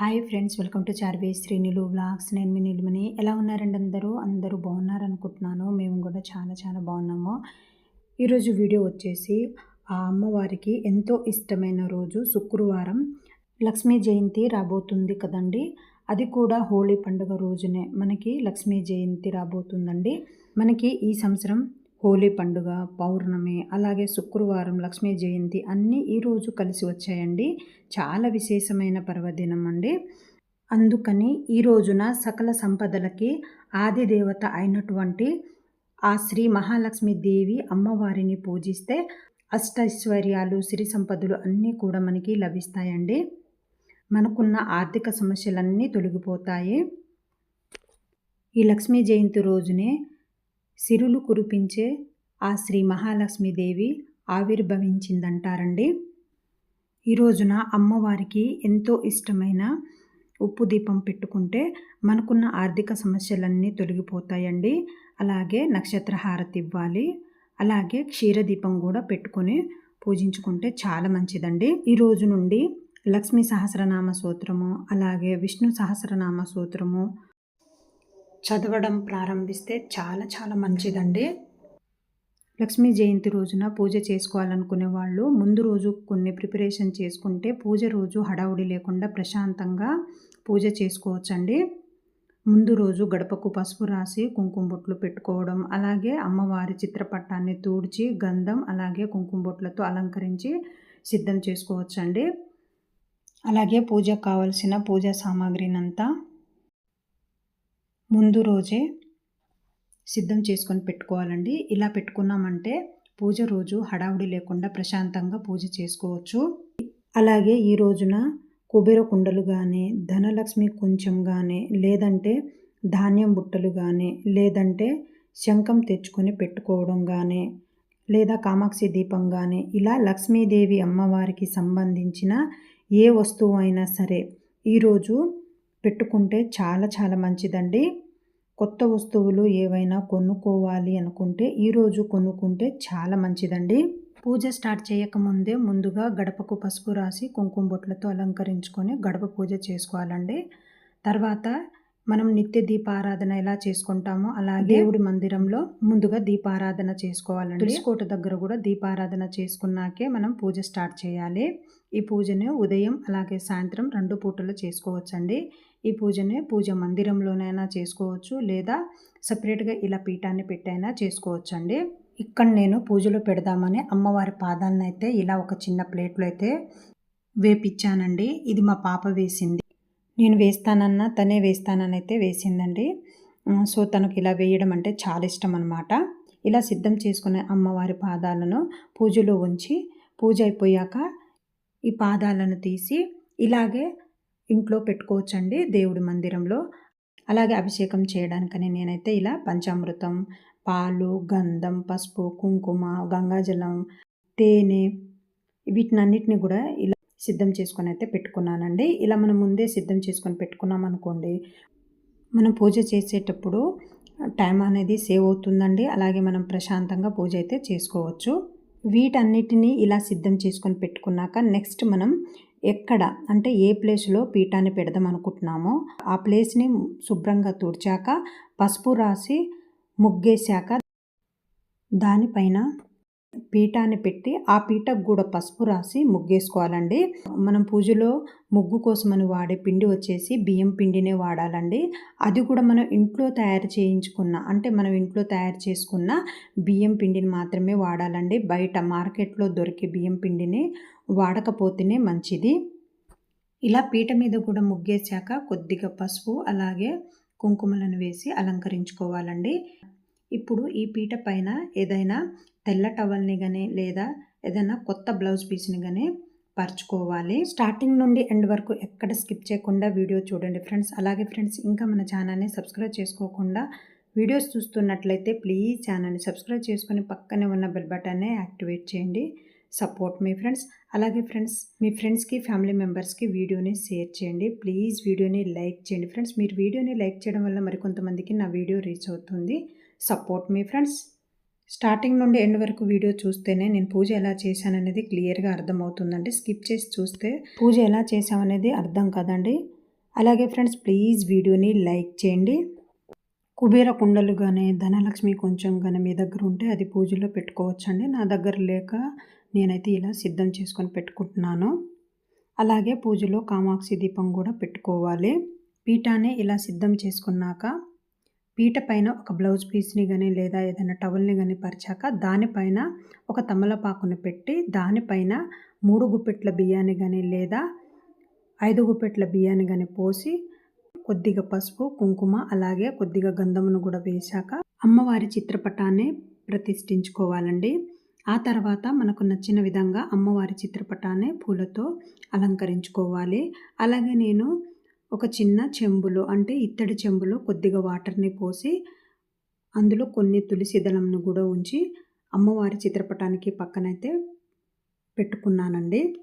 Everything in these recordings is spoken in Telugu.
Hi friends welcome to Charvi శ్రీనిలు vlogs. నేను మీ నిలుమని ఎలా ఉన్నారండి అందరూ? అందరూ బాగున్నారు అనుకుంటున్నాను మేము కూడా చాలా చాలా బాగున్నాము. ఈరోజు వీడియో వచ్చేసి ఆ అమ్మవారికి ఎంతో ఇష్టమైన రోజు శుక్రవారం. లక్ష్మీ జయంతి రాబోతుంది కదండి. అది కూడా హోలీ పండుగ రోజునే. మనకి లక్ష్మీ జయంతి రాబోతుందండి. మనకి ఈ సంవత్సరం హోలీ పండుగ పౌర్ణమి అలాగే శుక్రవారం లక్ష్మీ జయంతి అన్నీ ఈరోజు కలిసి వచ్చాయండి. చాలా విశేషమైన పర్వదినం అండి అందుకని ఈ రోజున సకల సంపదలకి ఆది దేవత అయినటువంటి ఆ శ్రీ మహాలక్ష్మి దేవి అమ్మవారిని పూజిస్తే అష్టైశ్వర్యాలు సిరి సంపదలు అన్నీ కూడా మనకి లభిస్తాయండి. మనకున్న ఆర్థిక సమస్యలన్నీ తొలగిపోతాయి. ఈ లక్ష్మీ జయంతి రోజునే సిరులు కురిపించే ఆ శ్రీ మహాలక్ష్మీదేవి ఆవిర్భవించిందంటారండి. ఈ రోజున అమ్మవారికి ఎంతో ఇష్టమైన ఉప్పు దీపం పెట్టుకుంటే మనకున్న ఆర్థిక సమస్యలన్నీ తొలగిపోతాయండి. అలాగే నక్షత్ర హారతి ఇవ్వాలి. అలాగే క్షీరదీపం కూడా పెట్టుకొని పూజించుకుంటే చాలా మంచిదండి. ఈ రోజు నుండి లక్ష్మీ సహస్రనామ సూత్రము అలాగే విష్ణు సహస్రనామ సూత్రము చదవడం ప్రారంభిస్తే చాలా చాలా మంచిదండి. లక్ష్మీ జయంతి రోజున పూజ చేసుకోవాలనుకునే వాళ్ళు ముందు రోజు కొన్ని ప్రిపరేషన్ చేసుకుంటే పూజ రోజు హడావుడి లేకుండా ప్రశాంతంగా పూజ చేసుకోవచ్చండి. ముందు రోజు గడపకు పసుపు రాసి కుంకుమ బొట్లు పెట్టుకోవడం అలాగే అమ్మవారి చిత్రపటాన్ని తూడ్చి గంధం అలాగే కుంకుమ బొట్లతో అలంకరించి సిద్ధం చేసుకోవచ్చండి. అలాగే పూజకు కావలసిన పూజా సామాగ్రినంతా ముందు రోజే సిద్ధం చేసుకొని పెట్టుకోవాలండి. ఇలా పెట్టుకున్నామంటే పూజ రోజు హడావుడి లేకుండా ప్రశాంతంగా పూజ చేసుకోవచ్చు. అలాగే ఈ రోజున కుబేర కుండలు కానీ ధనలక్ష్మి కొంచెం కానీ లేదంటే ధాన్యం బుట్టలు కానీ లేదంటే శంఖం తెచ్చుకొని పెట్టుకోవడం కానీ లేదా కామాక్షి దీపం కానీ ఇలా లక్ష్మీదేవి అమ్మవారికి సంబంధించిన ఏ వస్తువు అయినా సరే ఈరోజు పెట్టుకుంటే చాలా చాలా మంచిదండి. కొత్త వస్తువులు ఏవైనా కొనుక్కోవాలి అనుకుంటే ఈరోజు కొనుక్కుంటే చాలా మంచిదండి. పూజ స్టార్ట్ చేయకముందే ముందుగా గడపకు పసుపు రాసి కుంకుమ బొట్లతో అలంకరించుకొని గడప పూజ చేసుకోవాలండి. తర్వాత మనం నిత్య దీపారాధన ఎలా చేసుకుంటామో అలాగే దేవుడి మందిరంలో ముందుగా దీపారాధన చేసుకోవాలండి. తులసికోట దగ్గర కూడా దీపారాధన చేసుకున్నాకే మనం పూజ స్టార్ట్ చేయాలి. ఈ పూజను ఉదయం అలాగే సాయంత్రం రెండు పూటలు చేసుకోవచ్చండి. ఈ పూజని పూజ మందిరంలోనైనా చేసుకోవచ్చు లేదా సపరేట్గా ఇలా పీఠాన్ని పెట్టైనా చేసుకోవచ్చు అండి ఇక్కడ నేను పూజలో పెడదామని అమ్మవారి పాదాలను అయితే ఇలా ఒక చిన్న ప్లేట్లో అయితే వేపిచ్చానండి. ఇది మా పాప వేసింది. నేను వేస్తానన్నా తనే వేస్తానని అయితే వేసిందండి సో తనకు ఇలా వేయడం అంటే చాలా ఇష్టం అనమాట ఇలా సిద్ధం చేసుకునే అమ్మవారి పాదాలను పూజలో ఉంచి పూజ అయిపోయాక ఈ పాదాలను తీసి ఇలాగే ఇంట్లో పెట్టుకోవచ్చండి దేవుడి మందిరంలో. అలాగే అభిషేకం చేయడానికని నేనైతే ఇలా పంచామృతం పాలు గంధం పసుపు కుంకుమ గంగాజలం తేనె వీటినన్నిటిని కూడా ఇలా సిద్ధం చేసుకొని అయితే పెట్టుకున్నానండి. ఇలా మనం ముందే సిద్ధం చేసుకొని పెట్టుకున్నాం అనుకోండి మనం పూజ చేసేటప్పుడు టైం అనేది సేవ్ అవుతుందండి. అలాగే మనం ప్రశాంతంగా పూజ అయితే చేసుకోవచ్చు. వీటన్నిటినీ ఇలా సిద్ధం చేసుకొని పెట్టుకున్నాక నెక్స్ట్ మనం ఎక్కడ అంటే ఏ ప్లేస్లో పీఠాన్ని పెడదాం అనుకుంటున్నామో ఆ ప్లేస్ని శుభ్రంగా తుడిచాక పసుపు రాసి ముగ్గేశాక దానిపైన పీఠాన్ని పెట్టి ఆ పీటకు కూడా పసుపు రాసి ముగ్గేసుకోవాలండి. మనం పూజలో ముగ్గు కోసమని వాడే పిండి వచ్చేసి బియ్యం పిండినే వాడాలండి. అది కూడా మనం ఇంట్లో తయారు చేయించుకున్న అంటే మనం ఇంట్లో తయారు చేసుకున్న బియ్యం పిండిని మాత్రమే వాడాలండి. బయట మార్కెట్లో దొరికే బియ్యం పిండిని వాడకపోతేనే మంచిది. ఇలా పీట మీద కూడా ముగ్గేశాక కొద్దిగా పసుపు అలాగే కుంకుమలను వేసి అలంకరించుకోవాలండి. ఇప్పుడు ఈ పీట పైన ఏదైనా తెల్ల టవల్ని కానీ లేదా ఏదైనా కొత్త బ్లౌజ్ పీస్ని కానీ పరచుకోవాలి. స్టార్టింగ్ నుండి ఎండ్ వరకు ఎక్కడ స్కిప్ చేయకుండా వీడియో చూడండి ఫ్రెండ్స్. అలాగే ఫ్రెండ్స్ ఇంకా మన ఛానల్ని సబ్స్క్రైబ్ చేసుకోకుండా వీడియోస్ చూస్తున్నట్లయితే ప్లీజ్ ఛానల్ని సబ్స్క్రైబ్ చేసుకొని పక్కనే ఉన్న బెల్ బటన్ని యాక్టివేట్ చేయండి. సపోర్ట్ మీ ఫ్రెండ్స్. అలాగే ఫ్రెండ్స్ మీ ఫ్రెండ్స్కి ఫ్యామిలీ మెంబర్స్కి వీడియోని షేర్ చేయండి. ప్లీజ్ వీడియోని లైక్ చేయండి. ఫ్రెండ్స్ మీరు వీడియోని లైక్ చేయడం వల్ల మరికొంతమందికి నా వీడియో రీచ్ అవుతుంది. సపోర్ట్ మీ ఫ్రెండ్స్. స్టార్టింగ్ నుండి ఎండ్ వరకు వీడియో చూస్తేనే నేను పూజ ఎలా చేశాననేది క్లియర్గా అర్థమవుతుందండి. స్కిప్ చేసి చూస్తే పూజ ఎలా చేసామనేది అర్థం కదండి. అలాగే ఫ్రెండ్స్ ప్లీజ్ వీడియోని లైక్ చేయండి. కుబేర కుండలు కానీ ధనలక్ష్మి కొంచెం కానీ మీ దగ్గర ఉంటే అది పూజలో పెట్టుకోవచ్చండి. నా దగ్గర లేక నేనైతే ఇలా సిద్ధం చేసుకొని పెట్టుకుంటున్నాను. అలాగే పూజలో కామాక్షి దీపం కూడా పెట్టుకోవాలి. పీఠాన్ని ఇలా సిద్ధం చేసుకున్నాక పీట పైన ఒక బ్లౌజ్ పీస్ని కానీ లేదా ఏదైనా టవల్ని కానీ పరిచాక దానిపైన ఒక తమలపాకుని పెట్టి దానిపైన మూడు గుప్పెట్ల బియ్యాన్ని కానీ లేదా ఐదు గుప్పెట్ల బియ్యాన్ని కానీ పోసి కొద్దిగా పసుపు కుంకుమ అలాగే కొద్దిగా గంధమును కూడా వేశాక అమ్మవారి చిత్రపటాన్ని ప్రతిష్ఠించుకోవాలండి. ఆ తర్వాత మనకు నచ్చిన విధంగా అమ్మవారి చిత్రపటాన్ని పూలతో అలంకరించుకోవాలి. అలాగే నేను ఒక చిన్న చెంబులో అంటే ఇత్తడి చెంబులో కొద్దిగా వాటర్ని పోసి అందులో కొన్ని తులసి దళంను కూడా ఉంచి అమ్మవారి చిత్రపటానికి పక్కనైతే పెట్టుకున్నానండి.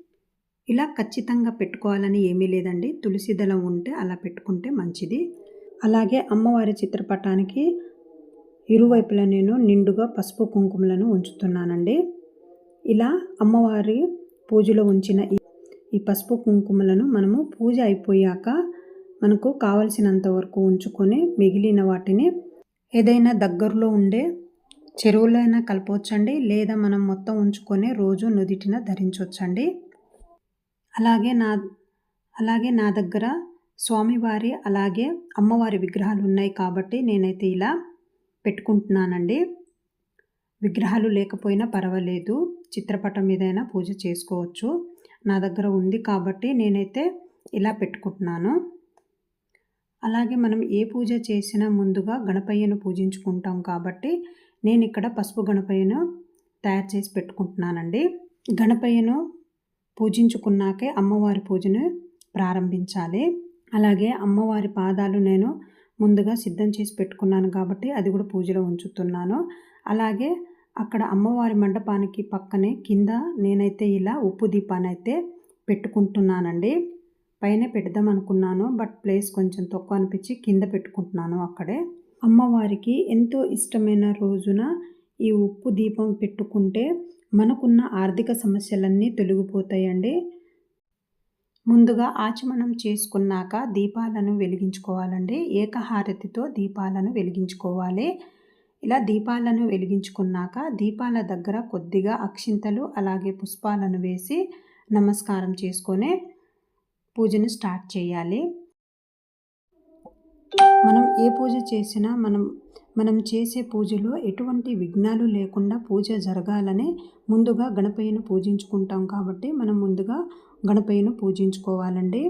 ఇలా ఖచ్చితంగా పెట్టుకోవాలని ఏమీ లేదండి. తులసి దళం ఉంటే అలా పెట్టుకుంటే మంచిది. అలాగే అమ్మవారి చిత్రపటానికి ఇరువైపులా నేను నిండుగా పసుపు కుంకుమలను ఉంచుతున్నానండి. ఇలా అమ్మవారి పూజలో ఉంచిన ఈ పసుపు కుంకుమలను మనము పూజ అయిపోయాక మనకు కావలసినంత వరకు ఉంచుకొని మిగిలిన వాటిని ఏదైనా దగ్గరలో ఉండే చెరువులో అయినా కలపవచ్చండి. లేదా మనం మొత్తం ఉంచుకొని రోజు నుదిటిన ధరించవచ్చండి. అలాగే నా అలాగే నా దగ్గర స్వామివారి అలాగే అమ్మవారి విగ్రహాలు ఉన్నాయి కాబట్టి నేనైతే ఇలా పెట్టుకుంటున్నానండి. విగ్రహాలు లేకపోయినా పర్వాలేదు. చిత్రపటం మీదైనా పూజ చేసుకోవచ్చు. నా దగ్గర ఉంది కాబట్టి నేనైతే ఇలా పెట్టుకుంటున్నాను. అలాగే మనం ఏ పూజ చేసినా ముందుగా గణపయ్యను పూజించుకుంటాం కాబట్టి నేను ఇక్కడ పసుపు గణపయ్యను తయారు చేసి పెట్టుకుంటున్నానండి. గణపయ్యను పూజించుకున్నాకే అమ్మవారి పూజను ప్రారంభించాలి. అలాగే అమ్మవారి పాదాలు నేను ముందుగా సిద్ధం చేసి పెట్టుకున్నాను కాబట్టి అది కూడా పూజలో ఉంచుతున్నాను. అలాగే అక్కడ అమ్మవారి మండపానికి పక్కనే కింద నేనైతే ఇలా ఉప్పు దీపాన్ని అయితే పెట్టుకుంటున్నానండి. పైన పెడదాం అనుకున్నాను బట్ ప్లేస్ కొంచెం తక్కువ అనిపించి కింద పెట్టుకుంటున్నాను అక్కడే. అమ్మవారికి ఎంతో ఇష్టమైన రోజున ఈ ఉప్పు దీపం పెట్టుకుంటే మనకున్న ఆర్థిక సమస్యలన్నీ తొలగిపోతాయండి. ముందుగా ఆచమనం చేసుకున్నాక దీపాలను వెలిగించుకోవాలండి. ఏకహారతితో దీపాలను వెలిగించుకోవాలి. ఇలా దీపాలను వెలిగించుకున్నాక దీపాల దగ్గర కొద్దిగా అక్షింతలు అలాగే పుష్పాలను వేసి నమస్కారం చేసుకొని పూజను స్టార్ట్ చేయాలి. మనం ఏ పూజ చేసినా మనం మనం చేసే పూజలో ఎటువంటి విఘ్నాలు లేకుండా పూజ జరగాలని ముందుగా గణపయ్యను పూజించుకుంటాం కాబట్టి మనం ముందుగా గణపయ్యను పూజించుకోవాలండి.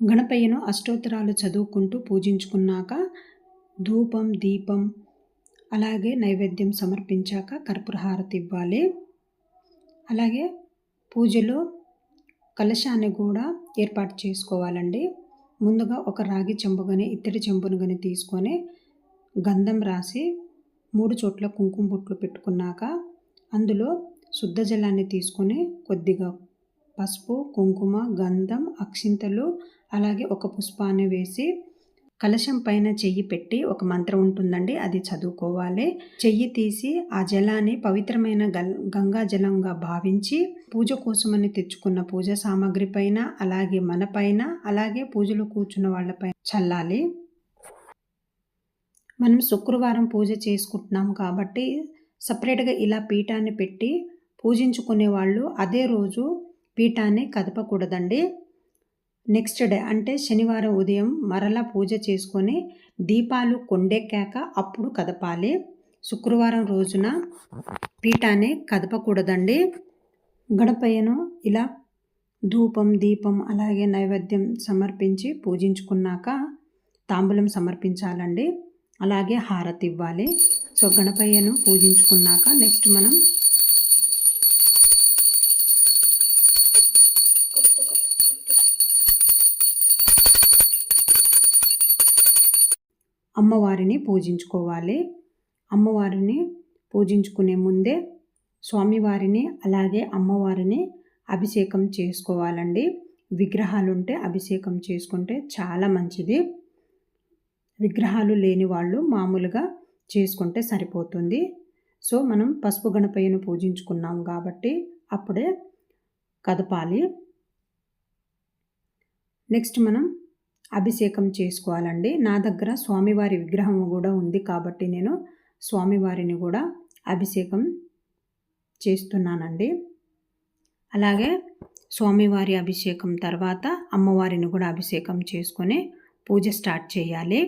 గణపయ్యను అష్టోత్తరాలు చదువుకుంటూ పూజించుకున్నాక ధూపం దీపం అలాగే నైవేద్యం సమర్పించాక కర్పూరహారతి ఇవ్వాలి. అలాగే పూజలో కలశాన్ని కూడా ఏర్పాటు చేసుకోవాలండి. ముందుగా ఒక రాగి చెంబు కానీ ఇత్తడి చెంబును కానీ తీసుకొని గంధం రాసి మూడు చోట్ల కుంకుమ బొట్లు పెట్టుకున్నాక అందులో శుద్ధ జలాన్ని తీసుకొని కొద్దిగా పసుపు కుంకుమ గంధం అక్షింతలు అలాగే ఒక పుష్పాన్ని వేసి కలశం పైన చెయ్యి పెట్టి ఒక మంత్రం ఉంటుందండి అది చదువుకోవాలి. చెయ్యి తీసి ఆ జలాన్ని పవిత్రమైన గంగా జలంగా భావించి పూజ కోసమని తెచ్చుకున్న పూజ సామాగ్రి పైన అలాగే మన పైన అలాగే పూజలు కూర్చున్న వాళ్ళపై చల్లాలి. మనం శుక్రవారం పూజ చేసుకుంటున్నాం కాబట్టి సపరేట్గా ఇలా పీఠాన్ని పెట్టి పూజించుకునే వాళ్ళు అదే రోజు పీఠాన్ని కదపకూడదండి. నెక్స్ట్ డే అంటే శనివారం ఉదయం మరలా పూజ చేసుకొని దీపాలు కొండెక్కాక అప్పుడు కదపాలి. శుక్రవారం రోజున పీఠాన్ని కదపకూడదండి. గడపయ్యను ఇలా ధూపం దీపం అలాగే నైవేద్యం సమర్పించి పూజించుకున్నాక తాంబూలం సమర్పించాలండి. అలాగే హారతి ఇవ్వాలి. సో గణపయ్యను పూజించుకున్నాక నెక్స్ట్ మనం అమ్మవారిని పూజించుకోవాలి. అమ్మవారిని పూజించుకునే ముందే స్వామివారిని అలాగే అమ్మవారిని అభిషేకం చేసుకోవాలండి. విగ్రహాలు ఉంటే అభిషేకం చేసుకుంటే చాలా మంచిది. విగ్రహాలు లేని వాళ్ళు మామూలుగా చేసుకుంటే సరిపోతుంది. సో మనం పసుపు గణపయ్యను పూజించుకున్నాం కాబట్టి అప్పుడే కదపాలి. నెక్స్ట్ మనం అభిషేకం చేసుకోవాలండి. నా దగ్గర స్వామివారి విగ్రహం కూడా ఉంది కాబట్టి నేను స్వామివారిని కూడా అభిషేకం చేస్తున్నానండి. అలాగే స్వామివారి అభిషేకం తర్వాత అమ్మవారిని కూడా అభిషేకం చేసుకొని పూజ స్టార్ట్ చేయాలి.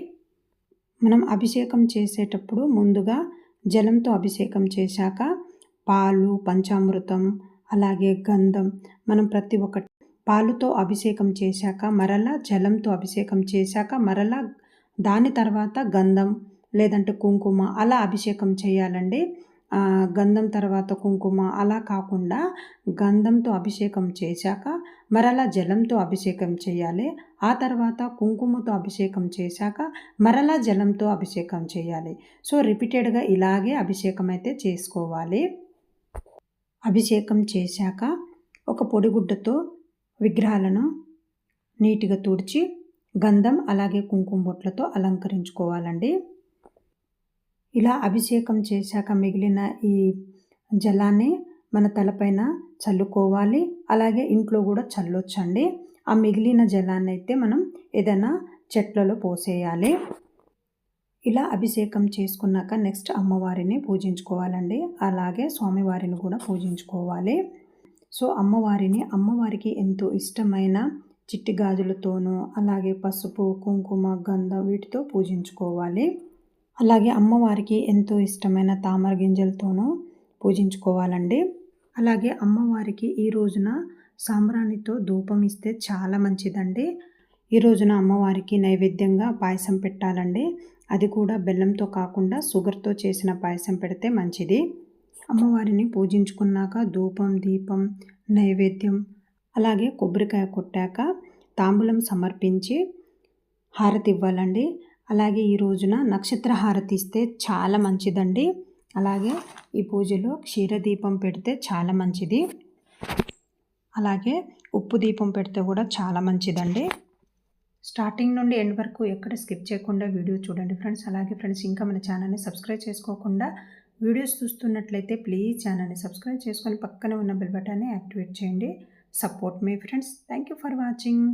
మనం అభిషేకం చేసేటప్పుడు ముందుగా జలంతో అభిషేకం చేశాక పాలు పంచామృతం అలాగే గంధం మనం ప్రతి ఒక్కటి పాలుతో అభిషేకం చేశాక మరలా జలంతో అభిషేకం చేశాక మరలా దాని తర్వాత గంధం లేదంటే కుంకుమ అలా అభిషేకం చేయాలండి. గంధం తర్వాత కుంకుమ అలా కాకుండా గంధంతో అభిషేకం చేశాక మరలా జలంతో అభిషేకం చేయాలి. ఆ తర్వాత కుంకుమతో అభిషేకం చేశాక మరలా జలంతో అభిషేకం చేయాలి. సో రిపీటెడ్గా ఇలాగే అభిషేకం అయితే చేసుకోవాలి. అభిషేకం చేశాక ఒక పొడిగుడ్డతో విగ్రహాలను నీట్గా తుడిచి గంధం అలాగే కుంకుమ బొట్లతో అలంకరించుకోవాలండి. ఇలా అభిషేకం చేశాక మిగిలిన ఈ జలాన్ని మన తలపైన చల్లుకోవాలి. అలాగే ఇంట్లో కూడా చల్లొచ్చండి. ఆ మిగిలిన జలాన్ని అయితే మనం ఏదైనా చెట్లలో పోసేయాలి. ఇలా అభిషేకం చేసుకున్నాక నెక్స్ట్ అమ్మవారిని పూజించుకోవాలండి. అలాగే స్వామివారిని కూడా పూజించుకోవాలి. సో అమ్మవారిని అమ్మవారికి ఎంతో ఇష్టమైన చిట్టి గాజులతోనూ అలాగే పసుపు కుంకుమ గంధం వీటితో పూజించుకోవాలి. అలాగే అమ్మవారికి ఎంతో ఇష్టమైన తామర గింజలతోనూ పూజించుకోవాలండి. అలాగే అమ్మవారికి ఈ రోజున సాంబ్రాణితో ధూపం ఇస్తే చాలా మంచిదండి. ఈ రోజున అమ్మవారికి నైవేద్యంగా పాయసం పెట్టాలండి. అది కూడా బెల్లంతో కాకుండా షుగర్తో చేసిన పాయసం పెడితే మంచిది. అమ్మవారిని పూజించుకున్నాక ధూపం దీపం నైవేద్యం అలాగే కొబ్బరికాయ కొట్టాక తాంబూలం సమర్పించి హారతి ఇవ్వాలండి. అలాగే ఈ రోజున నక్షత్ర హారతి ఇస్తే చాలా మంచిదండి. అలాగే ఈ పూజలో క్షీరదీపం పెడితే చాలా మంచిది. అలాగే ఉప్పు దీపం పెడితే కూడా చాలా మంచిదండి. స్టార్టింగ్ నుండి ఎండ్ వరకు ఎక్కడ స్కిప్ చేయకుండా వీడియో చూడండి ఫ్రెండ్స్. అలాగే ఫ్రెండ్స్ ఇంకా మన ఛానల్ని సబ్స్క్రైబ్ చేసుకోకుండా వీడియోస్ చూస్తున్నట్లయితే ప్లీజ్ ఛానల్ని సబ్స్క్రైబ్ చేసుకొని పక్కన ఉన్న బెల్ బటన్ని యాక్టివేట్ చేయండి. Support me friends. Thank you for watching